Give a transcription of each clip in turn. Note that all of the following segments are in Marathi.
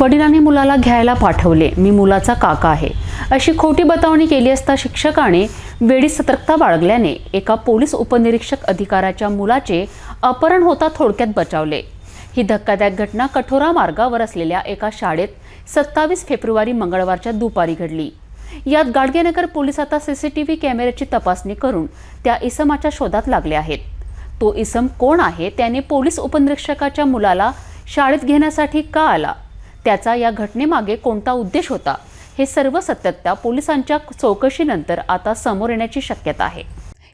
वडिलांनी मुलाला घ्यायला पाठवले. मी मुलाचा काका आहे. अशी खोटी बतावणी केली असता शिक्षकाने वेळी सतर्कता बाळगल्याने एका पोलीस उपनिरीक्षक अधिकाऱ्याच्या मुलाचे अपहरण होता थोडक्यात बचावले. ही धक्कादायक घटना कठोरा मार्गावर असलेल्या एका शाळेत सत्तावीस फेब्रुवारी मंगळवारच्या दुपारी घडली. यात गाडगेनगर पोलीस आता सीसीटीव्ही कॅमेऱ्याची तपासणी करून त्या इसमाच्या शोधात लागले आहेत. तो इसम कोण आहे? त्याने पोलीस उपनिरीक्षकाच्या मुलाला शाळेत घेण्यासाठी का आला? त्याचा या घटनेमागे कोणता उद्देश होता? हे सर्व सत्यता पोलिसांच्या चौकशीनंतर आता समोर येण्याची शक्यता आहे.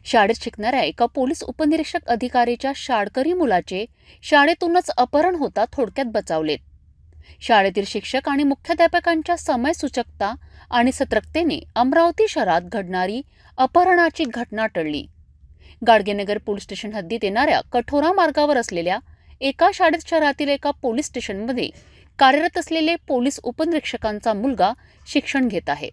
शाळेत शिकणाऱ्या एका पोलीस उपनिरीक्षक अधिकारीच्या शाळकरी मुलाचे शाळेतूनच अपहरण होता थोडक्यात बचावलेत. शाळेतील शिक्षक आणि मुख्याध्यापकांच्या समयसूचकता आणि सतर्कतेने अमरावती शहरात घडणारी अपहरणाची घटना टळली. गाडगेनगर पोलीस स्टेशन हद्दीत येणाऱ्या कठोरा मार्गावर असलेल्या एका शाळेत शहरातील एका पोलीस स्टेशनमध्ये कार्यरत असलेले पोलीस उपनिरीक्षकांचा मुलगा शिक्षण घेत आहे.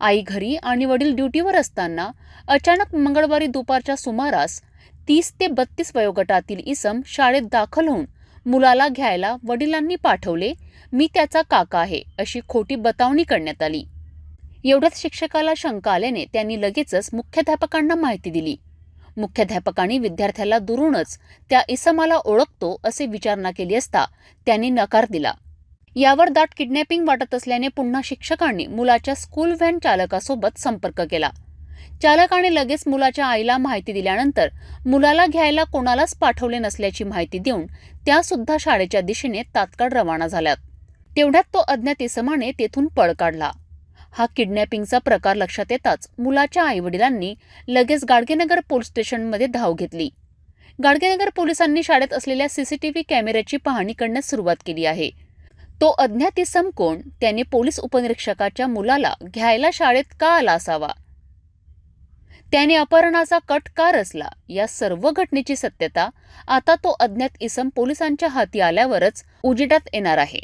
आई घरी आणि वडील ड्युटीवर असताना अचानक मंगळवारी दुपारच्या सुमारास तीस ते बत्तीस वयोगटातील इसम शाळेत दाखल होऊन मुलाला घ्यायला वडिलांनी पाठवले मी त्याचा काका आहे अशी खोटी बतावणी करण्यात आली. एवढ्याच शिक्षकाला शंका आल्याने त्यांनी लगेचच मुख्याध्यापकांना माहिती दिली. मुख्याध्यापकांनी विद्यार्थ्याला दुरूनच त्या इसमाला ओळखतो असे विचारणा केली असता त्यांनी नकार दिला. यावर दाट किडनॅपिंग वाटत असल्याने पुन्हा शिक्षकांनी मुलाच्या स्कूल व्हॅन चालकासोबत संपर्क केला. चालकाने लगेच मुलाच्या आईला माहिती दिल्यानंतर मुलाला घ्यायला कोणालाच पाठवले नसल्याची माहिती देऊन त्या सुद्धा शाळेच्या दिशेने तात्काळ रवाना झाल्यात. तेवढ्यात तो अज्ञात इसमाने तेथून पळ काढला. हा किडनॅपिंगचा प्रकार लक्षात येताच मुलाच्या आईवडिलांनी लगेच गाडगेनगर पोलीस स्टेशनमध्ये धाव घेतली. गाडगेनगर पोलिसांनी शाळेत असलेल्या सीसीटीव्ही कॅमेऱ्याची पाहणी करण्यास सुरुवात केली आहे. तो अज्ञात इसम कोण त्याने पोलीस उपनिरीक्षकाच्या मुलाला घ्यायला शाळेत का आला असावा? त्याने अपहरणाचा कट का रचला? या सर्व घटनेची सत्यता आता तो अज्ञात इसम पोलिसांच्या हाती आल्यावरच उजेडात येणार आहे.